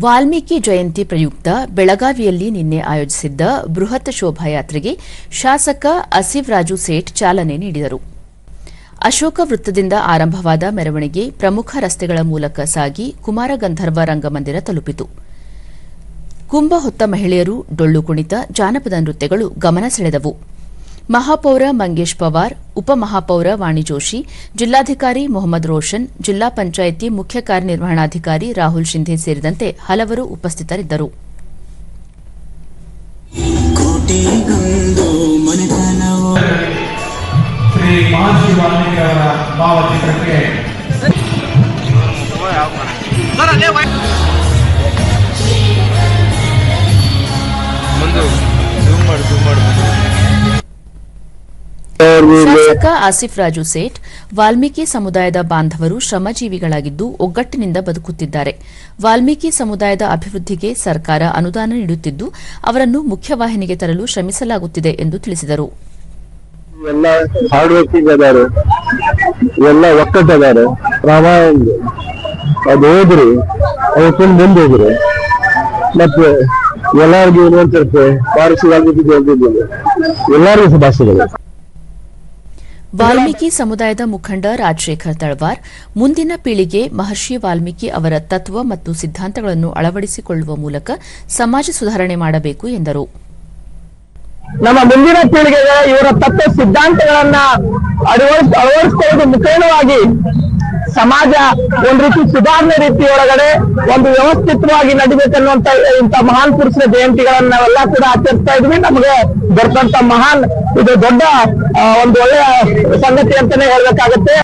ವಾಲ್ಮೀಕಿ ಜಯಂತಿ ಪ್ರಯುಕ್ತ ಬೆಳಗಾವಿಯಲ್ಲಿ ನಿನ್ನೆ ಆಯೋಜಿಸಿದ್ದ ಬೃಹತ್ ಶೋಭಾಯಾತ್ರೆಗೆ ಶಾಸಕ ಅಸಿವ್ ರಾಜು ಸೇಠ್ ಚಾಲನೆ ನೀಡಿದರು. ಅಶೋಕ ವೃತ್ತದಿಂದ ಆರಂಭವಾದ ಮೆರವಣಿಗೆ ಪ್ರಮುಖ ರಸ್ತೆಗಳ ಮೂಲಕ ಸಾಗಿ ಕುಮಾರ ಗಂಧರ್ವ ರಂಗಮಂದಿರ ತಲುಪಿತು. ಕುಂಭ ಹೊತ್ತ ಮಹಿಳೆಯರು ಡೊಳ್ಳು ಕುಣಿತ, ಜಾನಪದ ನೃತ್ಯಗಳು ಗಮನ ಸೆಳೆದವು. ಮಹಾಪೌರ ಮಂಗೇಶ್ ಪವಾರ್ ಉಪಮಹಾಪೌರ ವಾಣಿ ಜೋಶಿ ಜಿಲ್ಲಾಧಿಕಾರಿ ಮೊಹಮ್ಮದ್ ರೋಷನ್ ಜಿಲ್ಲಾ ಪಂಚಾಯಿತಿ ಮುಖ್ಯ ಕಾರ್ಯನಿರ್ವಹಣಾಧಿಕಾರಿ ರಾಹುಲ್ ಶಿಂಧೆ ಸೇರಿದಂತೆ ಹಲವರು ಉಪಸ್ಥಿತರಿದ್ದರು. ಭಾವಚಿತ್ರಕ್ಕೆ. ಶಾಸಕ ಆಸಿಫ್ ರಾಜು ಸೇಠ್ ವಾಲ್ಮೀಕಿ ಸಮುದಾಯದ ಬಾಂಧವರು ಶ್ರಮಜೀವಿಗಳಾಗಿದ್ದು ಒಗ್ಗಟ್ಟಿನಿಂದ ಬದುಕುತ್ತಿದ್ದಾರೆ. ವಾಲ್ಮೀಕಿ ಸಮುದಾಯದ ಅಭಿವೃದ್ಧಿಗೆ ಸರ್ಕಾರ ಅನುದಾನ ನೀಡುತ್ತಿದ್ದು ಅವರನ್ನು ಮುಖ್ಯವಾಹಿನಿಗೆ ತರಲು ಶ್ರಮಿಸಲಾಗುತ್ತಿದೆ ಎಂದು ತಿಳಿಸಿದರು. ಎಲ್ಲ ಎಲ್ಲರಿಗೂ ವರ್ಕಿಂಗ್ ವಾಲ್ಮೀಕಿ ಸಮುದಾಯದ ಮುಖಂಡ ರಾಜಶೇಖರ್ ತಳವಾರ್ ಮುಂದಿನ ಪೀಳಿಗೆ ಮಹರ್ಷಿ ವಾಲ್ಮೀಕಿ ಅವರ ತತ್ವ ಮತ್ತು ಸಿದ್ಧಾಂತಗಳನ್ನು ಅಳವಡಿಸಿಕೊಳ್ಳುವ ಮೂಲಕ ಸಮಾಜ ಸುಧಾರಣೆ ಮಾಡಬೇಕು ಎಂದರು. ನಮ್ಮ ಮುಂದಿನ ಪೀಳಿಗೆಗೆ ಇವರ ತತ್ವ ಸಿದ್ಧಾಂತಗಳನ್ನ ಅಳವಡಿಸಿಕೊಳ್ಳುವುದು ಮುಖೇನವಾಗಿ ಸಮಾಜ ಒಂದ್ ರೀತಿ ಸುಧಾರಣೆ ರೀತಿಯೊಳಗಡೆ ಒಂದು ವ್ಯವಸ್ಥಿತವಾಗಿ ನಡಿಬೇಕನ್ನುವಂತ ಇಂತ ಮಹಾನ್ ಪುರುಷರ ಜಯಂತಿಗಳನ್ನ ನಾವೆಲ್ಲ ಕೂಡ ಆಚರಿಸ್ತಾ ಇದ್ವಿ. ನಮಗೆ ದೊರೆತಂತ ಮಹಾನ್, ಇದು ದೊಡ್ಡ ಒಂದು ಒಳ್ಳೆಯ ಸಂಗತಿ ಅಂತಾನೆ ಹೇಳ್ಬೇಕಾಗತ್ತೆ.